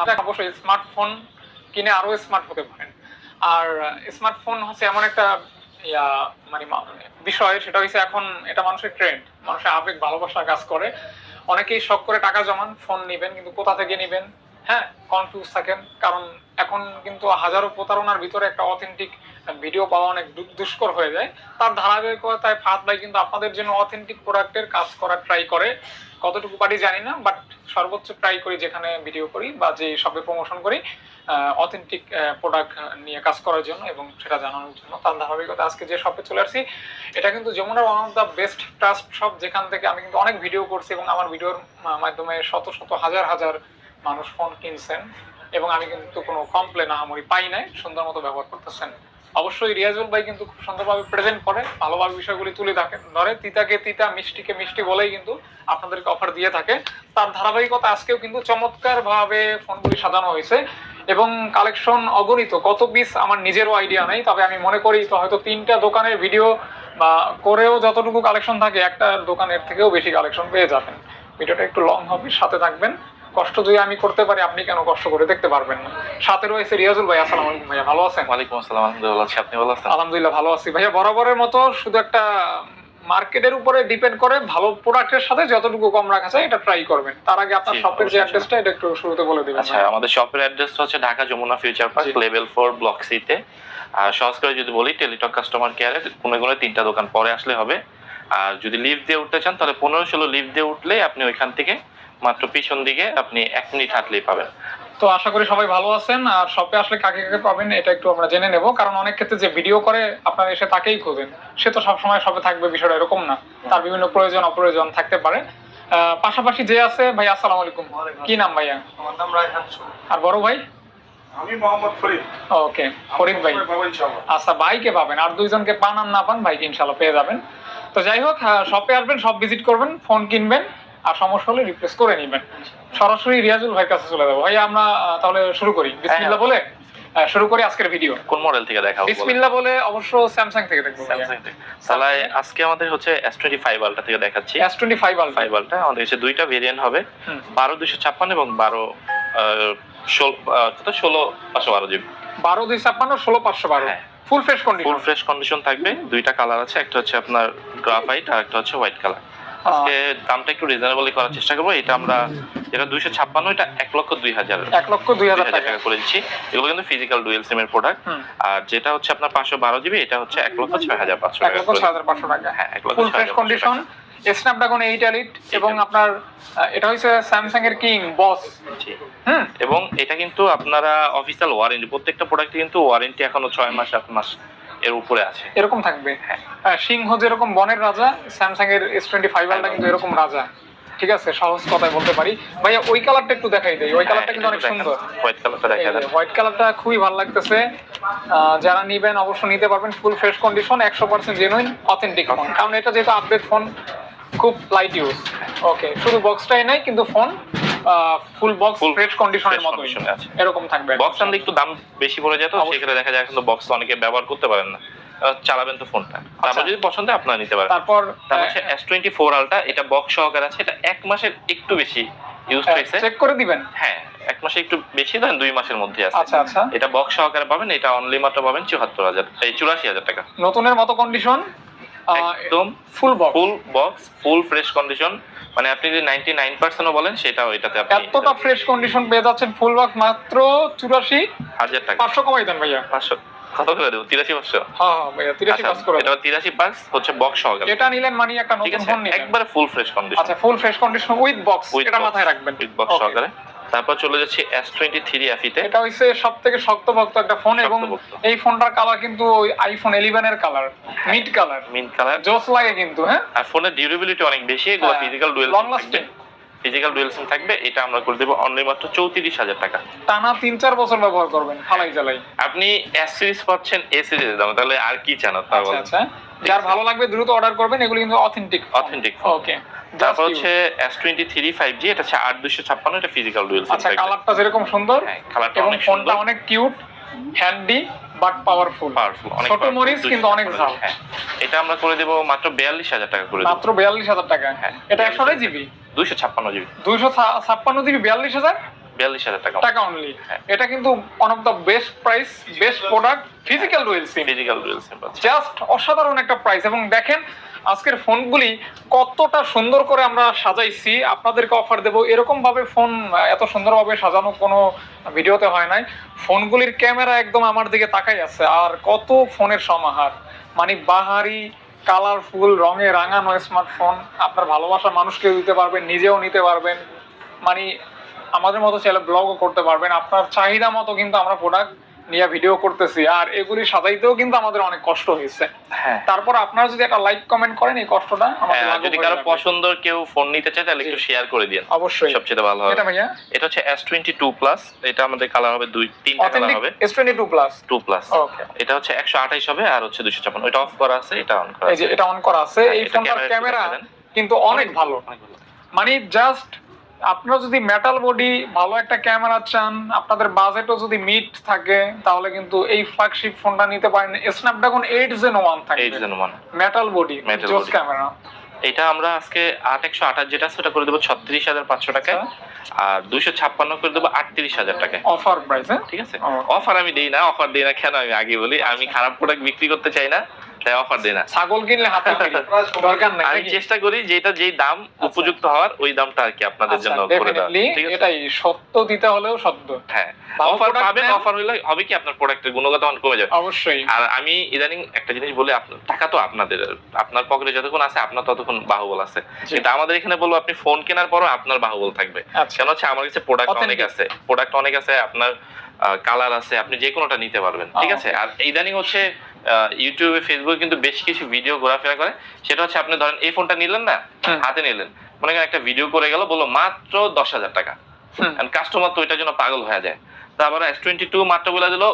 আপনি অবশ্যই স্মার্টফোন কিনে আরও স্মার্ট হতে পারেন। আর স্মার্টফোন হচ্ছে এমন একটা, ইয়া মানে বিষয়, সেটা হচ্ছে এখন এটা মানুষের ট্রেন্ড মানুষের আবেগ, ভালোবাসা কাজ করে। অনেকেই শখ করে টাকা জমান ফোন নেবেন, কিন্তু কোথা থেকে নেবেন? হ্যাঁ কনফিউজ থাকেন, কারণ এখন কিন্তু হাজারো প্রতারণার ভিতরে একটা অথেন্টিক ভিডিও পাওয়া অনেক দুষ্কর হয়ে যায়। তার ধারাবাহিকতায় ফাঁদ ভাই কিন্তু আপনাদের জন্য অথেন্টিক প্রোডাক্টের কাজ করার ট্রাই করে। কতটুকু পারি জানি না বাট সর্বোচ্চ ট্রাই করি যেখানে ভিডিও করি বা যে শপে প্রমোশন করি অথেন্টিক প্রোডাক্ট নিয়ে কাজ করার জন্য এবং সেটা জানানোর জন্য। তার ধারাবাহিকতা আজকে যে শপে চলে আসছি, এটা কিন্তু যমুনার one of the best trust shop যেখান থেকে আমি কিন্তু অনেক ভিডিও করছি এবং আমার ভিডিওর মাধ্যমে শত শত, হাজার হাজার মানুষ ফোন কিনছেন এবং আমি কিন্তু কোনো কমপ্লেন আহামরি পাই নাই, সুন্দর মতো ব্যবহার করতেছেন। অবশ্যই রিয়াজুল ভাই কিন্তু খুব সুন্দরভাবে প্রেজেন্ট করে, ভালোভাবে বিষয়গুলি তুলে থাকে। ধরে তিতাকে তিতা, মিষ্টিকে মিষ্টি বলেই কিন্তু আপনাদেরকে অফার দিয়ে থাকে। তার ধারাবাহিকতা আজকেও কিন্তু চমৎকার ভাবে ফোনগুলি সাজানো হয়েছে। এবং কালেকশন অগণিত, কত পিস আমার নিজেরও আইডিয়া নেই, তবে আমি মনে করি তো হয়তো তিনটা দোকানের ভিডিও বা করেও যতটুকু কালেকশন থাকে, একটা দোকানের থেকেও বেশি কালেকশন পেয়ে যাবেন। ভিডিওটা একটু লং হবে, সাথে থাকবেন। কষ্ট যদি আমি করতে পারি আপনি কেন কষ্ট করে দেখতে পারবেন না? সাথে রয়েছে রিয়াজুল ভাই আসসালামু আলাইকুম ভাইয়া। ভালো আছেন? ওয়ালাইকুম আসসালাম আলহামদুলিল্লাহ আছি। আপনি ভালো আছেন? আলহামদুলিল্লাহ ভালো আছি। ভাইয়া বরাবরের মতো শুধু একটা মার্কেটের উপরে ডিপেন্ড করে ভালো প্রোডাক্টের সাথে যতটুকু কম রাখা যায় এটা ট্রাই করবেন। তার আগে আপনার শপের যে অ্যাড্রেসটা এটা একটু শুরুতে বলে দিবেন আচ্ছা আমাদের শপের অ্যাড্রেস হচ্ছে Dhaka Jamuna future park level four block সিতে আর সহজ করে যদি বলি টেলিটক কাস্টমার কেয়ারে কোনো কোনো তিনটা দোকান পরে আসলে হবে। আর যদি লিফট দিয়ে উঠতে চান তাহলে পনেরো ষোলো লিফট দিয়ে উঠলে আপনি ওইখান থেকে মাত্র পিছন দিকে আপনি এক মিনিট হাঁটলেই পাবেন। তো আশা করি সবাই ভালো আছেন আর শপে আসলে কাকে কাকে পাবেন এটা একটু আমরা জেনে নেব কারণ অনেক ক্ষেত্রে যে ভিডিও করে আপনারা এসে তাকেই খোঁজেন। সে তো সবসময় শপে থাকবে বিষয়টা এরকম না। তার বিভিন্ন প্রয়োজন অপ্রয়োজন থাকতে পারে। পাশাপাশি যে আছে ভাই আসসালামু আলাইকুম। কি নাম ভাইয়া? আমার নাম রায়হান আর বড় ভাই? আমি মোহাম্মদ ফরিদ। ওকে ফরিদ ভাই। আচ্ছা ভাইকে পাবেন আর দুইজনকে পান আর না পান ভাইকে ইনশাল্লাহ পেয়ে যাবেন। তো যাই হোক শপে আসবেন সব ভিজিট করবেন ফোন কিনবেন। আর সমস্যা হলে রিপ্লেস করে নেবেন। সরাসরি রিয়াজুল ভাইয়ের কাছে চলে যাব। ভাই আমরা তাহলে শুরু করি। বিসমিল্লাহ বলে শুরু করি আজকের ভিডিও কোন মডেল থেকে দেখাবো? বিসমিল্লাহ বলে অবশ্য স্যামসাং থেকে দেখব Samsung থেকে। তাহলে আজকে আমাদের হচ্ছে এস টোয়েন্টি ফাইভ আলটা থেকে দেখাচ্ছি। S twenty five alpha five ultra আমাদের কাছে দুইটা ভেরিয়েন্ট হবে। হুম। বারো দুশো ছাপ্পান্ন এবং বারো ষোলো আহ, কত? ষোলো পাঁচশো বারো জিবি। বারো দুই ছাপ্পান্ন ষোলো পাঁচশো বারো। হ্যাঁ। Full fresh condition full fresh condition থাকবে। দুইটা কালার আছে একটা হচ্ছে আপনার গ্রাফাইট আর একটা হচ্ছে হোয়াইট কালার আজকে দামটা একটু রিজনেবলি করার চেষ্টা করব। এটা আমরা এটা দুইশো ছাপ্পান্ন এটা এক লক্ষ দুই হাজার এক লক্ষ দুই হাজার টাকা টাকা করে দিচ্ছি। এগুলো কিন্তু ফিজিক্যাল ডুয়েল সিমের প্রোডাক্ট আর যেটা হচ্ছে আপনার পাঁচশো বারো জিবি এটা হচ্ছে এক লক্ষ ছয় হাজার পাঁচশো এক লক্ষ। ছয় হাজার পাঁচশো টাকা। হ্যাঁ এক লক্ষ ছয় fresh condition Snapdragon eight elite এবং আপনার এটা হচ্ছে স্যামসাং এর কিং বস। হুম। এবং এটা কিন্তু আপনারা অফিসিয়াল ওয়ারেন্টি প্রত্যেকটা প্রোডাক্টে কিন্তু ওয়ারেন্টি এখনও ছয় মাস সাত মাস এর উপরে আছে। এরকম থাকবে। হ্যাঁ। সিংহ যেরকম বনের রাজা স্যামসাং এর এস টোয়েন্টি ফাইভ আলটা কিন্তু এরকম রাজা। ঠিক আছে? সহজ কথায় বলতে পারি। ভাইয়া ওই কালারটা একটু দেখাই দেই। ওই কালারটা কিন্তু অনেক সুন্দর। হোয়াইট কালারটা দেখা যাচ্ছে হোয়াইট কালারটা খুবই ভালো লাগতেছে। যারা নিবেন অবশ্যই নিতে পারবেন। ফুল ফ্রেশ কন্ডিশন একশো পার্সেন্ট জেনুইন অথেন্টিক ফোন কারণ এটা যেহেতু আপডেট ফোন খুব লাইট ইউজ ওকে শুধু বক্সটাই নাই কিন্তু ফোন ফুল বক্স ফ্রেশ কন্ডিশনের মতো আছে। এরকম থাকবে বক্স আনলে একটু দাম বেশি পড়ে যেত অবশ্যই। সেক্ষেত্রে দেখা যায় কিন্তু বক্স অনেকে ব্যবহার করতে পারেন না। চালাবেন তো ফোনটা তারপর যদি পছন্দ হয় আপনারা নিতে পারেন। তারপর তারপর হচ্ছে এস টোয়েন্টি ফোর আলটা এটা বক্স সহকারে আছে এটা এক মাসের একটু বেশি ইউজ হয়েছে চেক করে দিবেন। হ্যাঁ এক মাসে একটু বেশি দেন দুই মাসের মধ্যে আছে। আচ্ছা আচ্ছা। এটা বক্স সহকারে পাবেন এটা অনলি মাত্র পাবেন চুয়াত্তর হাজার এই চুরাশি হাজার টাকা। নতুনের মতো কন্ডিশন একদম full box full box full fresh condition মানে আপনি যদি নাইনটি নাইন পার্সেন্টও বলেন সেটাও এটাতে আপনি এতটা ফ্রেশ কন্ডিশন পেয়ে যাচ্ছেন ফুল বক্স মাত্র চুরাশি হাজার টাকা। পাঁচশো কমাই দেন ভাইয়া। পাঁচশো। কত করে দেবো? তিরাশি পাঁচশো? হ্যাঁ হ্যাঁ দেন। এটা তিরাশি পার্স হচ্ছে বক্স সহকারে এটা নিলেন মানে একটা নতুন ফোন নিলেন। একবারে ফুল ফ্রেশ কন্ডিশন আচ্ছা full fresh condition with box এটা মাথায় রাখবেন। With box. সহকারে। তারপর চলে যাচ্ছে এস টোয়েন্টি থ্রি এফিতে এটা হইছে সব থেকে শক্তভক্ত একটা ফোন এবং এই ফোনটার কালার কিন্তু ওই আইফোন ইলেভেন এর colour mid colour mean colour জোস লাগে কিন্তু হ্যাঁ? আর ফোনের ডিউরেবিলিটি অনেক বেশি এগুলো physical dual long lasting। Physical dual sim থাকবে এটা আমরা করে দেবো অনলি মাত্র চৌত্রিশ হাজার টাকা। টানা তিন চার বছর ব্যবহার করবেন ফালাই জ্বালাই। আপনি এস সিরিজ পাচ্ছেন এ সিরিজ দাম তাহলে আর কি চান আপনার আচ্ছা আচ্ছা। যার ভালো লাগবে দ্রুত অর্ডার করবেন এগুলো কিন্তু অথেন্টিক অথেন্টিক ওকে তারপর হচ্ছে S twenty three five G এটা হচ্ছে আট দুশো ছাপ্পান্ন এটা ফিজিক্যাল ডুয়েল সিম আচ্ছা কালারটা যেরকম সুন্দর হ্যাঁ কালারটা এবং অনেক ফোনটা অনেক cute handy but powerful powerful অনেক ছোট মরিচ কিন্তু অনেক ঝাল। হ্যাঁ। এটা আমরা করে দেব মাত্র বিয়াল্লিশ হাজার টাকা করে দেবো। মাত্র বিয়াল্লিশ হাজার টাকা। হ্যাঁ, এটা একশো জিবি দুইশো ছাপ্পান্ন জিবি দুইশো ছাপ্পান্ন জিবি বিয়াল্লিশ হাজার? বিয়াল্লিশ হাজার টাকা টাকা অনলি হ্যাঁ। এটা কিন্তু one of the best price best product physical dual sim physical dual sim just অসাধারণ একটা প্রাইস এবং দেখেন আজকের ফোনগুলি কতটা সুন্দর করে আমরা সাজাইছি। আপনাদেরকে অফার দেব। এরকম ভাবে ফোন এত সুন্দরভাবে সাজানো কোনো ভিডিওতে হয় নাই। ফোনগুলির ক্যামেরা একদম আমার দিকে তাকাই আছে। আর কত ফোনের সমাহার। মানে বাহারি কালারফুল রঙে রাঙানো স্মার্টফোন আপনার ভালোবাসা মানুষকে দিতে পারবেন নিজেও নিতে পারবেন। মানে আমাদের মতো ছেলে ব্লগও করতে পারবেন। আপনার চাহিদা মতো কিন্তু আমরা প্রোডাক্ট নিয়ে ভিডিও করতেছি। আর এগুলি সাজাইতেও কিন্তু আমাদের অনেক কষ্ট হয়েছে। হ্যাঁ। তারপর আপনারা যদি একটা লাইক কমেন্ট করেন এই কষ্টটা আমাদের হ্যাঁ, যদি কারও যাবে। পছন্দের কেউ ফোন নিতে চায় তাহলে একটু শেয়ার করে দিন অবশ্যই। সবচেয়ে ভালো হবে। এটা ভাইয়া? এটা হচ্ছে এস টোয়েন্টি টু প্লাস এটা আমাদের কালার হবে দুই তিনটা কালার হবে। S twenty two plus two plus okay এটা হচ্ছে একশো আঠাইশ হবে আর হচ্ছে দুশো ছাপ্পান্ন। এটা অফ করা আছে এটা অন করা এই যে আছে। এটা অন করা আছে। হ্যাঁ, এই ফোনটার ক্যামেরা কিন্তু অনেক ভালো। মানে জাস্ট আপনারা যদি মেটাল বডি ভালো একটা ক্যামেরা চান আপনাদের বাজেটও যদি মিট থাকে তাহলে কিন্তু এই ফ্ল্যাগশিপ ফোনটা নিতে পারেন। Snapdragon eight gen one eight থাকবে। যেন মানে মেটাল বডি জোস ক্যামেরা এটা আমরা আজকে আট একশো আঠাশ যেটা সেটা করে দেবো ছত্রিশ হাজার পাঁচশো টাকায়। আচ্ছা। আর দুইশো ছাপ্পান্ন করে দেবো আটত্রিশ হাজার টাকায়। অফার প্রাইস হ্যাঁ ঠিক আছে? অফার আমি দিই না অফার দিই না কেন আমি আগে বলি? আমি খারাপ প্রোডাক্ট বিক্রি করতে চাই না। তাই অফার দিই না। ছাগল কিনলে হাতে দরকার নাই আমি চেষ্টা করি যেটা যেই দাম উপযুক্ত হওয়ার ওই দামটা আর কি আপনাদের আচ্ছা, জন্য করে দেওয়া definitely ঠিক আছে? এটাই সত্য দিতে হলেও সত্য। হ্যাঁ। অফার পাবেন অফার হলে হবে কি আপনার প্রোডাক্টের গুণগত মান কমে যাবে। অবশ্যই। আর আমি ইদানিং একটা জিনিস বলি আপনার টাকা তো আপনাদের আপনার পকেটে যতক্ষণ আছে আপনার ততক্ষণ বাহুবল আছে। কিন্তু আমাদের এখানে বলব আপনি ফোন কেনার পরও আপনার বাহুবল থাকবে। আচ্ছা। কেন হচ্ছে আমার কাছে প্রোডাক্ট অনেক আছে। প্রোডাক্ট অনেক আছে আপনার কালার আছে আপনি যে কোনোটা নিতে পারবেন। ঠিক আছে? আর ইদানিং হচ্ছে ইউটিউবে ফেসবুকে কিন্তু বেশ কিছু ভিডিও ঘোরাফেরা করে। সেটা হচ্ছে আপনি ধরেন এই ফোনটা নিলেন না হাতে নিলেন। মনে করেন একটা ভিডিও করে গেল বলল মাত্র দশ হাজার টাকা। কাস্টমার তো ওইটার জন্য পাগল হয়ে যায়। তারপরে এস টোয়েন্টি টু মাত্র বলে দিল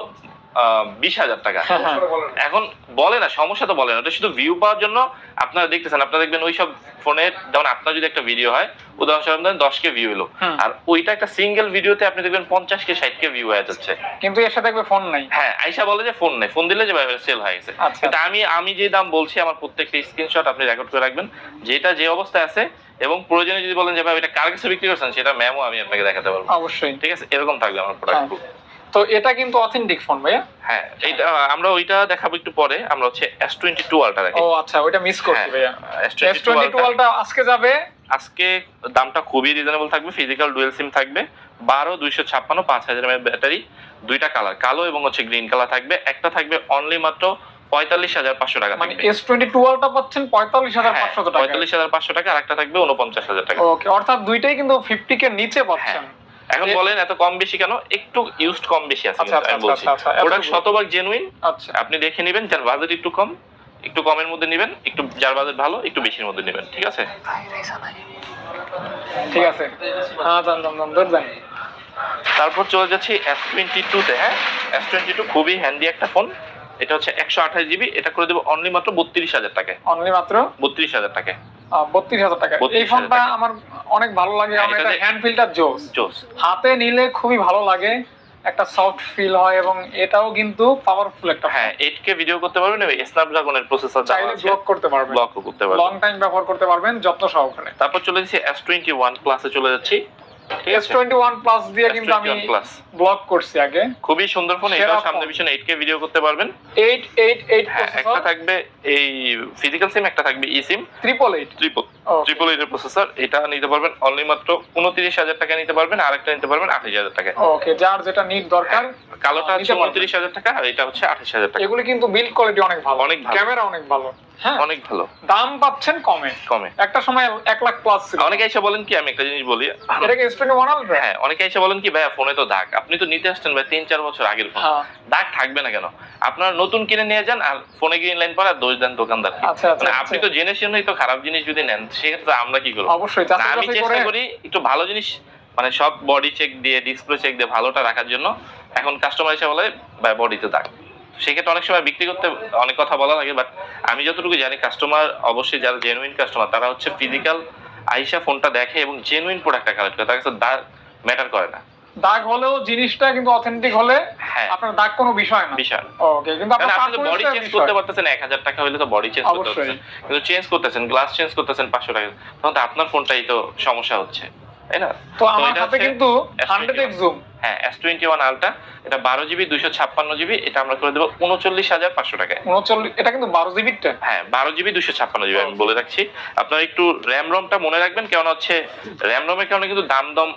বিশ হাজার টাকা। হ্যাঁ, হ্যাঁ। এখন বলে না সমস্যা তো বলে না। ওটা শুধু ভিউ পাওয়ার জন্য আপনারা দেখতেছেন আপনারা দেখবেন ওই সব ফোনের যেমন আপনার যদি একটা ভিডিও হয় উদাহরণস্বরূপ ধরেন দশ কে ভিউ এলো। আর ওইটা একটা সিঙ্গেল ভিডিওতে আপনি দেখবেন পঞ্চাশ কে ষাট কে ভিউ হয়ে যাচ্ছে। কিন্তু এর সাথে ফোন নাই। হ্যাঁ আইসা বলে যে ফোন নেই। ফোন দিলে যে সেল হয়ে গেছে। আচ্ছা। কিন্তু আমি আমি যে দাম বলছি আমার প্রত্যেকটা স্ক্রিনশট আপনি রেকর্ড করে রাখবেন। যেটা যে অবস্থায় আছে এবং প্রয়োজনে যদি বলেন যে ভাই এটা কার কাছে বিক্রি করছেন সেটা ম্যামও আমি আপনাকে দেখাতে পারব। অবশ্যই। ঠিক আছে? এরকম থাকবে আমার প্রোডাক্ট তো এটা কিন্তু অথেন্টিক ফোন ভাইয়া? হ্যাঁ এইটা আমরা ওইটা দেখাবো একটু পরে। আমরা হচ্ছে এস টোয়েন্টি টু আলটা রাখি ও আচ্ছা ওইটা মিস করছি হ্যাঁ, ভাইয়া। এস এস আজকে যাবে? আজকে দামটা খুবই রিজনেবল থাকবে ফিজিক্যাল ডুয়েল সিম থাকবে। বারো দুইশো ছাপ্পান্ন পাঁচ হাজার এমএর ব্যাটারি দুইটা কালার কালো এবং হচ্ছে গ্রিন কালার থাকবে। একটা থাকবে অনলি মাত্র পঁয়তাল্লিশ হাজার পাঁচশো টাকা মানে এস টোয়েন্টি টুয়েলভটা পাচ্ছেন পঁয়তাল্লিশ হাজার পাঁচশো টাকা। পঁয়তাল্লিশ হাজার পাঁচশো টাকা আর একটা থাকবে উনপঞ্চাশ হাজার টাকা। ওকে অর্থাৎ দুইটাই কিন্তু ফিফটি কে নিচে পাচ্ছেন। এখন বলেন এত কম বেশি কেন? একটু ইউজড কম বেশি আছে আচ্ছা, আচ্ছা, আচ্ছা, আচ্ছা, প্রোডাক্ট শতভাগ জেনুইন আচ্ছা। আপনি দেখে নেবেন যার বাজেট একটু কম একটু কমের মধ্যে নেবেন একটু যার বাজেট ভালো একটু বেশির মধ্যে নেবেন ঠিক আছে? ঠিক আছে। হ্যাঁ জান জান জান তারপর চলে যাচ্ছি এস টোয়েন্টি টুতে হ্যাঁ? এস টোয়েন্টি টু খুবই হ্যান্ডি একটা ফোন এটা হচ্ছে একশো আঠাশ জিবি এটা করে দেবো অনলি মাত্র বত্রিশ হাজার টাকা অনলি মাত্র? বত্রিশ হাজার টাকায়। বত্রিশ হাজার টাকা। এই ফোনটা আমার অনেক ভালো লাগে এটা হ্যান্ড ফিলটা জোস। জোস। হাতে নিলে খুবই ভালো লাগে একটা সফট ফিল হয় এবং এটাও কিন্তু পাওয়ারফুল একটা হ্যাঁ এইট কে ভিডিও করতে পারবেন এবং স্ন্যাপড্রাগনের প্রসেসর চাইলে ব্লক করতে পারবেন। ব্লক করতে লং পারবেন টাইম ব্যবহার করতে পারবেন যত্ন সহকারে। তারপর চলে যাচ্ছি এস টোয়েন্টি ওয়ান প্লাসে চলে যাচ্ছি। ঠিক এস আছে? টোয়েন্টি ওয়ান প্লাস দিয়ে কিন্তু আমি ব্লক করছি আগে। খুবই সুন্দর ফোন ফোন। সামনে এইট কে ভিডিও করতে পারবেন। এইট এইট এইট হ্যাঁ একটা থাকবে এই ফিজিক্যাল সিম একটা থাকবে E sim triple triple triple এইটের প্রসেসর এটা নিতে পারবেন অনলি মাত্র উনত্রিশ হাজার টাকা নিতে পারবেন আর একটা নিতে পারবেন আঠাশ হাজার টাকা ওকে যার যেটা নিড দরকার কালোটা হচ্ছে পারবেন। উনত্রিশ হাজার টাকা আর এটা হচ্ছে আঠাশ হাজার টাকা। এগুলি কিন্তু বিল্ড কোয়ালিটি অনেক ভালো। অনেক। ক্যামেরা অনেক ভালো। হ্যাঁ। অনেক ভালো। দাম পাচ্ছেন কমে। কমে। একটা সময় এক লাখ প্লাস ছিল। অনেকে এসে বলেন কি আমি একটা জিনিস বলি। এটাকে ওয়ান হ্যাঁ অনেকে এসে বলেন কি ভাইয়া ফোনে তো দাগ। আপনি তো নিতে আসছেন ভাই তিন চার বছর আগের ফোন হ্যাঁ। দাগ থাকবে না কেন? আপনারা নতুন কিনে নিয়ে যান আর ফোনে গ্রিন লাইন পর আর দোষ দেন দোকানদার আচ্ছা আচ্ছা মানে আপনি তো জেনে শুনেই তো খারাপ জিনিস যদি নেন সেক্ষেত্রে আমরা কি করব? অবশ্যই আমি চেষ্টা করি একটু ভালো জিনিস মানে সব বডি চেক দিয়ে ডিসপ্লে চেক দিয়ে ভালোটা রাখার জন্য। এখন কাস্টমার এসে বলে ভাই বডিতে দাগ। সেক্ষেত্রে অনেক সময় বিক্রি করতে অনেক কথা বলা লাগে বাট আমি যতটুকু জানি কাস্টমার অবশ্যই যারা জেনুইন কাস্টমার তারা হচ্ছে ফিজিক্যাল আইসা ফোনটা দেখে এবং জেনুইন প্রোডাক্টটা কালেক্ট করে তার কাছে দাগ ম্যাটার করে না। দাগ হলেও জিনিসটা কিন্তু অথেন্টিক হলে হ্যাঁ। আপনার দাগ কোনো বিষয় না। বিশাল ওকে কিন্তু আপনি বডি চেঞ্জ করতে পারতেছেন এক হাজার টাকা হলে তো বডি চেঞ্জ করতে পারতেছেন কিন্তু চেঞ্জ করতেছেন গ্লাস চেঞ্জ করতেছেন পাঁচশো টাকা। তখন তো আপনার ফোনটাই তো সমস্যা হচ্ছে তাই না? তো আমার হাতে কিন্তু S21 জুম হ্যাঁ এস টোয়েন্টি ওয়ান আলটা এটা বারো জিবি দুইশো ছাপ্পান্ন জিবি এটা আমরা করে দেবো উনচল্লিশ হাজার পাঁচশো টাকায়। উনচল্লিশ এটা কিন্তু বারো হ্যাঁ বারো জিবি দুশো ছাপ্পান্ন জিবি আমি বলে রাখছি। আপনারা একটু র্যাম রমটা মনে রাখবেন কেন হচ্ছে র্যাম রমের কারণে কিন্তু দাম দম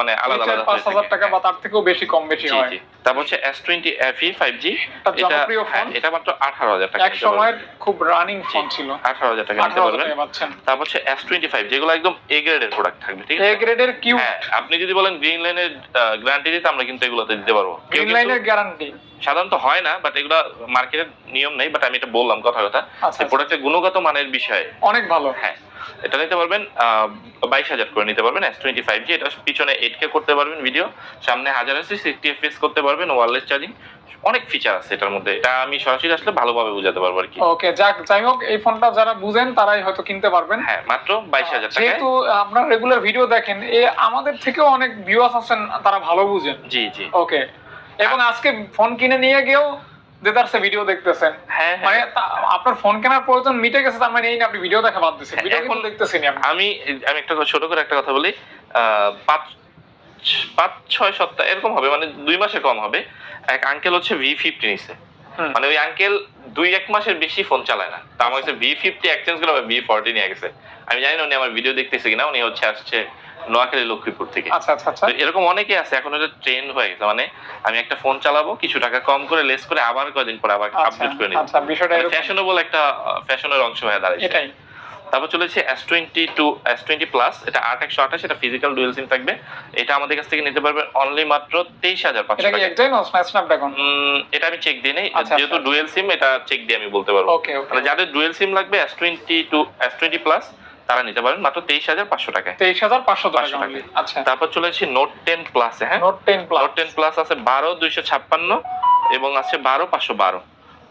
মানে আলাদা আলাদা পাঁচ হাজার টাকা বা তার থেকেও বেশি কম বেশি হয়। তারপর হচ্ছে S twenty F E five G এটা হ্যাঁ এটা মাত্র আঠারো হাজার টাকা এক সময়ের খুব রানিং ফোন ছিল। আঠারো হাজার টাকা নিতে পারবেন। তারপর হচ্ছে এস টোয়েন্টি ফাইভ যেগুলো একদম এ গ্রেডের প্রোডাক্ট থাকবে ঠিক এ গ্রেডের কিউ আপনি যদি বলেন গ্রিন লাইনের গ্যারান্টি দিতে আমরা কিন্তু এগুলোতে দিতে পারব। গ্যারান্টি সাধারণত হয় না বাট এগুলো মার্কেটের নিয়ম নেই বাট আমি এটা বললাম কথা কথা। আচ্ছা প্রোডাক্টের গুণগত মানের বিষয়ে। অনেক ভালো। হ্যাঁ। এটা নিতে পারবেন বাইশ হাজার করে নিতে পারবেন এস টোয়েন্টি ফাইভ জি এটা পিছনে এইট কে করতে পারবেন ভিডিও সামনে হাজার আছে সিক্সটি এফপিএস করতে পারবেন ওয়ারলেস চার্জিং অনেক ফিচার আছে এটার মধ্যে এটা আমি সরাসরি আসলে ভালোভাবে বুঝাতে পারব আর কি। ওকে যাক যাই হোক এই ফোনটা যারা বুঝেন তারাই হয়তো কিনতে পারবেন। হ্যাঁ মাত্র বাইশ হাজার টাকায়। যেহেতু আপনারা রেগুলার ভিডিও দেখেন এ আমাদের থেকেও অনেক ভিউয়ার্স আছেন তারা ভালো বুঝেন। জি জি। ওকে এবং আজকে ফোন কিনে নিয়ে গিয়েও দেদারসে ভিডিও দেখতেছেন। হ্যাঁ মানে হ্যাঁ আপনার ফোন কেনার প্রয়োজন মিটে গেছে তার মানে এই না আপনি ভিডিও দেখা বাদ দিচ্ছেন হ্যাঁ, ভিডিও এখন- এখন দেখতেছেন আমি আমি একটা ছোট করে একটা কথা বলি। আহ, পাঁচ পাঁচ ছয় সপ্তাহ এরকম হবে মানে দুই মাসে কম হবে। এক আঙ্কেল হচ্ছে ভি ফিফটি নিছে। মানে ওই আঙ্কেল দুই এক মাসের বেশি ফোন চালায় না। তা আমার কাছে বি ফিফটি এক্সচেঞ্জ করে বি ফর্টি নিয়ে গেছে। আমি জানি না উনি আমার ভিডিও দেখতেছে কিনা উনি হচ্ছে আসছে নোয়াখালী লক্ষ্মীপুর থেকে। আচ্ছা আচ্ছা আচ্ছা। এরকম অনেকে আছে এখন এটা ট্রেন্ড হয়ে গেছে। মানে আমি একটা ফোন চালাবো কিছু টাকা কম করে লেস করে আবার কয়দিন পরে আবার আপডেট করে নিই ফ্যাশনেবল একটা ফ্যাশনের অংশ হয়ে দাঁড়িয়েছে এটাই। তারপর চলেছে S twenty two S twenty plus এটা আট একশো আঠাশ এটা ফিজিক্যাল ডুয়েল সিম থাকবে। এটা আমাদের কাছ থেকে নিতে পারবেন অনলি মাত্র তেইশ হাজার পাঁচশো এটা আমি চেক দিই নাই যেহেতু। ডুয়েল সিম এটা চেক দিয়ে আমি বলতে পারব। যাদের ডুয়েল সিম লাগবে S twenty two S twenty plus তারা নিতে পারেন মাত্র তেইশ হাজার পাঁচশো টাকায়। তেইশ হাজার পাঁচশো টাকা 500 টাকা। only। আচ্ছা। তারপর চলেছি নোট টেন প্লাস হ্যাঁ? Note ten plus note ten plus আছে বারো দুইশো ছাপ্পান্ন এবং আছে বারো পাঁচশো বারো।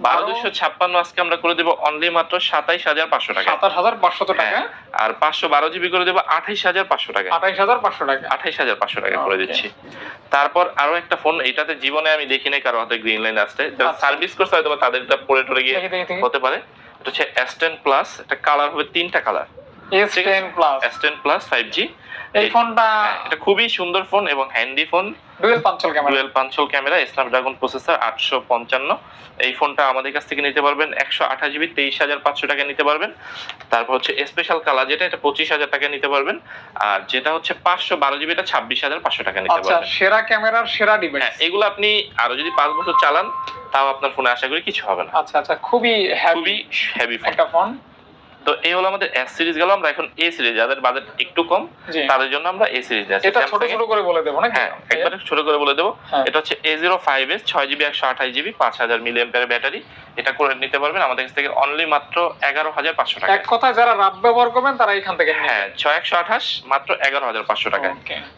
বারো বারো- ছাপ্পান্ন আজকে আমরা করে দেবো অনলি মাত্র সাতাইশ হাজার পাঁচশো টাকা। সাতাশ হাজার পাঁচশো টাকা? হ্যাঁ, আর পাঁচশো বারো জিবি করে দেবো আঠাইশ হাজার পাঁচশো টাকা। আঠাইশ হাজার পাঁচশো টাকা? আঠাইশ হাজার পাঁচশো টাকা করে দিচ্ছি। তারপর আরও একটা ফোন এটাতে জীবনে আমি দেখি নাই কারও হাতে গ্রিন লাইন আসতে যারা আচ্ছা। সার্ভিস করছে হয়তো তাদের তাদেরটা পরে টরে গিয়ে হতে পারে। এটা হচ্ছে অ্যাস্টেন প্লাস এটা কালার হবে তিনটা কালার এস ঠিক ten plus S ten plus five G এই ফোনটা এটা খুবই সুন্দর ফোন এবং handy phone. Dual punch hole camera dual punch hole camera Snapdragon processor আটশো পঞ্চান্ন। এই ফোনটা আমাদের কাছ থেকে নিতে পারবেন একশো আঠাশ জিবি তেইশ হাজার পাঁচশো টাকা নিতে পারবেন। তারপর হচ্ছে স্পেশাল কালার যেটা এটা পঁচিশ হাজার টাকা নিতে পারবেন। আর যেটা হচ্ছে পাঁচশো বারো জিবি এটা ছাব্বিশ হাজার পাঁচশো টাকা নিতে পারবেন আচ্ছা পারবেন। সেরা ক্যামেরার সেরা ডিভাইস হ্যাঁ এগুলো আপনি আরও যদি পাঁচ বছর চালান তাও আপনার ফোনে আশা করি কিছু হবে না। আচ্ছা আচ্ছা খুবই হ্যাভি খুবই হেভি ফোন একটা ফোন তো এই হলো আমাদের এস সিরিজ গেল আমরা এখন এ সিরিজ যাদের বাজেট একটু কম তাদের জন্য আমরা এ সিরিজ এটা ছোট ছোট করে বলে দেবো নাকি? হ্যাঁ একবারে ছোট করে বলে দেবো। হ্যাঁ। এটা হচ্ছে এ জিরো ফাইভ এস ছয় জিবি একশো আঠাশ জিবি পাঁচ হাজার মিলি এম্পিয়ার ব্যাটারি এটা করে নিতে পারবেন আমাদের কাছ থেকে অনলি মাত্র এগারো হাজার পাঁচশো টাকা এক কথায় যারা রাব ব্যবহার করবেন তারা এখান থেকে হ্যাঁ ছয় একশো আঠাশ মাত্র এগারো হাজার পাঁচশো টাকা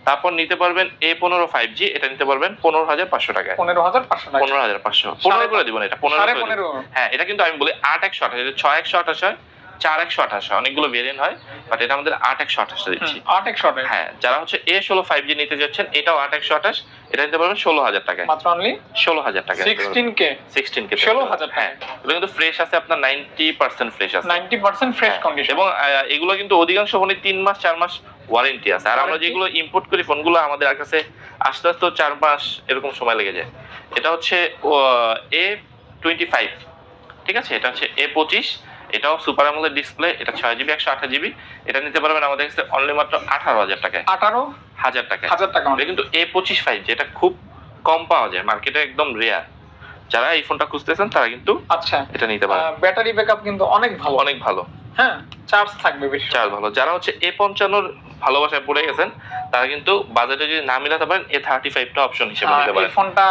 তারপর নিতে পারবেন এ পনেরো ফাইভ জি এটা নিতে পারবেন পনেরো হাজার পাঁচশো টাকা পনেরো হাজার পাঁচশো পনেরো হাজার পাঁচশো। পনেরো করে দিব না এটা। পনেরো হ্যাঁ এটা কিন্তু আমি বলি আট একশো আঠাশ ছয় একশো আঠাশ হয় চার একশো আঠাশ অনেকগুলো ভেরিয়েন্ট হয় বাট এটা আমাদের আট একশো আঠাশটা দিচ্ছি। আট একশো হ্যাঁ যারা হচ্ছে এ ষোলো ফাইভ জি নিতে যাচ্ছেন এটাও আট একশো আঠাশ এটা নিতে পারবেন ষোলো হাজার টাকায়। মাত্র অনলি ষোলো হাজার টাকা সিক্সটিন কে সিক্সটিন কে 16,000 টাকা। হ্যাঁ কিন্তু ফ্রেশ আছে আপনার নাইনটি পার্সেন্ট ফ্রেশ আছে। নাইনটি পার্সেন্ট ফ্রেশ কন্ডিশন এবং এগুলো কিন্তু অধিকাংশ ফোনে তিন মাস চার মাস ওয়ারেন্টি আছে। আর আমরা যেগুলো ইম্পোর্ট করি ফোনগুলো আমাদের কাছে আস্তে আস্তে চার মাস এরকম সময় লেগে যায়। এটা হচ্ছে এ টোয়েন্টি ফাইভ ঠিক আছে? এটা হচ্ছে এ পঁচিশ এটাও সুপার আমলের ডিসপ্লে এটা ছয় জিবি একশো আঠাশ জিবি এটা নিতে পারবেন আমাদের কাছে অনলি মাত্র আঠারো হাজার টাকায়। আঠারো হাজার টাকায়। হাজার টাকা কিন্তু এ পঁচিশ ফাইভ যেটা খুব কম পাওয়া যায়। মার্কেটে একদম রেয়ার যারা এই ফোনটা খুঁজতেছেন তারা কিন্তু আচ্ছা। এটা নিতে পারেন। ব্যাটারি ব্যাকআপ কিন্তু অনেক ভালো। অনেক ভালো। হ্যাঁ চার্জ থাকবে বেশি। চার্জ ভালো। যারা হচ্ছে এ পঞ্চান্নর ভালোবাসায় পড়ে গেছেন তারা কিন্তু বাজেটে যদি না মিলাতে পারেন এ থার্টি ফাইভটা অপশন হিসেবে নিতে এই পারেন ফোনটা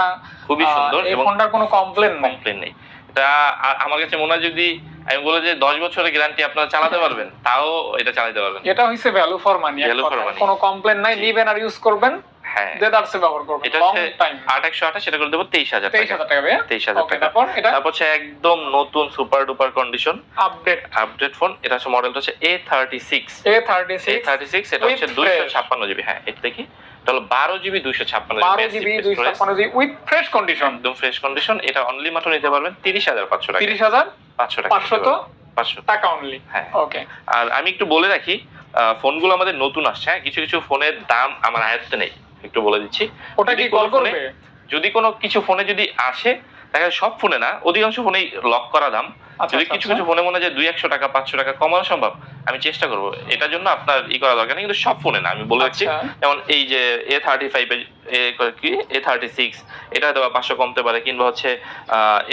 খুবই সুন্দর এই ফোনটার কোনো কমপ্লেন নাই। কমপ্লেন নেই। এটা আমার কাছে মনে হয় যদি আমি বলে যে দশ বছরের গ্যারান্টি আপনারা চালাতে পারবেন তাও এটা চালাতে পারবেন। এটা হচ্ছে value for money Value for money। কোনো কমপ্লেন নাই নিবেন আর ইউজ করবেন হ্যাঁ। দেদারসে ব্যবহার করবেন। এটা লং হচ্ছে টাইম সেটা করে দেবো টাকা। টাকা টাকা। তারপর এটা? তারপর হচ্ছে একদম নতুন super duper condition update update phone এটা হচ্ছে মডেলটা হচ্ছে A thirty six A thirty A six thirty six এটা হচ্ছে দুইশো fresh। ছাপ্পান্ন জিবি হ্যাঁ এটা দেখি। এটা হলো বারো জিবি দুইশো ছাপ্পান্ন বারো জিবি দুইশো ছাপ্পান্ন জিবি উইথ ফ্রেশ কন্ডিশন একদম ফ্রেশ কন্ডিশন এটা অনলি মাত্র নিতে পারবেন তিরিশ হাজার পাঁচশো টাকা। তিরিশ হাজার? পাঁচশো টাকা। পাঁচশো তো? পাঁচশো। টাকা অনলি হ্যাঁ। ওকে আর আমি একটু বলে রাখি ফোনগুলো আমাদের নতুন আসছে হ্যাঁ? কিছু কিছু ফোনের দাম আমার আয়ত্তে নেই একটু বলে দিচ্ছি। ওটা কি যদি কল কোনো করবে? যদি কোনো কিছু ফোনে যদি আসে দেখা সব ফোনে না অধিকাংশ ফোনেই লক করা দাম। যদি আচ্ছা, কিছু আচ্ছা। কিছু মনে হয় যে দুই একশো টাকা পাঁচশো টাকা কমানো সম্ভব আমি চেষ্টা করব। এটার জন্য আপনার ই করা দরকার নেই কিন্তু সব ফোনে না আমি বলে রাখছি। আচ্ছা। যেমন এই যে এ থার্টি ফাইভ কি? এ থার্টি সিক্স এটা হয়তো পাঁচশো কমতে পারে কিংবা হচ্ছে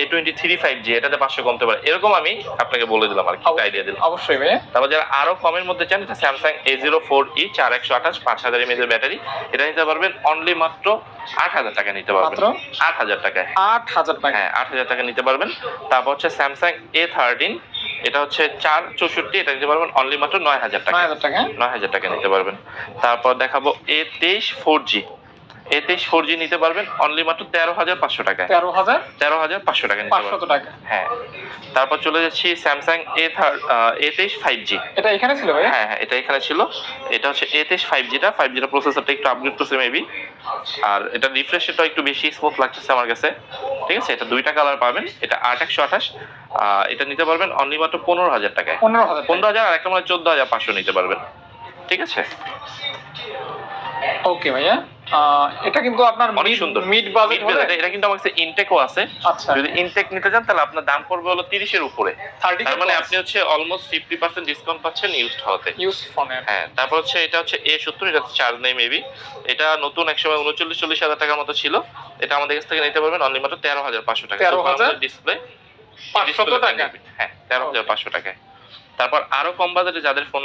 A twenty three five G এটাতে পাঁচশো কমতে পারে। এরকম আমি আপনাকে বলে দিলাম আর কি আইডিয়া দিলাম। অবশ্যই তারপর যারা আরও কমের মধ্যে চান এটা Samsung A zero four E চার একশো আঠাশ পাঁচ হাজার এমএজ এর ব্যাটারি এটা নিতে পারবেন অনলি মাত্র আট হাজার টাকা নিতে পারবেন। আট হাজার টাকায়। আট হাজার টাকা। হ্যাঁ আট হাজার টাকা নিতে পারবেন। তারপর হচ্ছে স্যামসাং এ থার্টিন এটা হচ্ছে চার চৌষট্টি এটা নিতে পারবেন অনলি মাত্র নয় হাজার টাকা। নয় হাজার টাকা। নয় হাজার টাকা নিতে পারবেন। তারপর দেখাবো এ তেইশ ফোর জি এ তেইশ ফোর জি নিতে পারবেন অনলি মাত্র তেরো হাজার পাঁচশো টাকা তেরো হাজার? তেরো হাজার পাঁচশো টাকা নিতে পারবেন। টাকা। হ্যাঁ। তারপর চলে যাচ্ছি স্যামসাং এ থার্ড এ তেইশ ফাইভ জি এটা এখানে ছিল হ্যাঁ হ্যাঁ এটা এখানে ছিল। এটা হচ্ছে এ তেইশ ফাইভ জিটা ফাইভ জিটা প্রসেসরটা একটু আপগ্রেড করছে মেবি আর এটা রিফ্রেশ রেটটা একটু বেশি স্মুথ লাগতেছে আমার কাছে। ঠিক আছে? এটা দুইটা কালার পাবেন। এটা আট একশো আঠাশ। এটা নিতে পারবেন অনলি মাত্র পনেরো হাজার টাকায়। পনেরো হাজার পনেরো হাজার আর একটা মানে চোদ্দ হাজার পাঁচশো নিতে পারবেন। ঠিক আছে? ওকে ভাইয়া। এটা কিন্তু আপনার অনেক সুন্দর। মিড বাজেট এটা কিন্তু আমার কাছে ইনটেকও আছে। আচ্ছা। যদি ইনটেক নিতে তাহলে আপনার দাম পড়বে হলো তিরিশের উপরে। থার্টি তার মানে আপনি হচ্ছে অলমোস্ট ফিফটি পার্সেন্ট ডিসকাউন্ট পাচ্ছেন ইউজড হওয়াতে। ইউজ ফোনের হ্যাঁ তারপর হচ্ছে এটা হচ্ছে এটা চার্জ নেই মেবি এটা নতুন এক সময় উনচল্লিশ চল্লিশ হাজার টাকার মতো ছিল। এটা আমাদের কাছ থেকে নিতে পারবেন অনলি মাত্র তেরো হাজার পাঁচশো টাকা। 13,000 ডিসপ্লে পাঁচশত টাকা। হ্যাঁ তেরো হাজার পাঁচশো টাকায়। তারপর আরও কম বাজেটে যাদের ফোন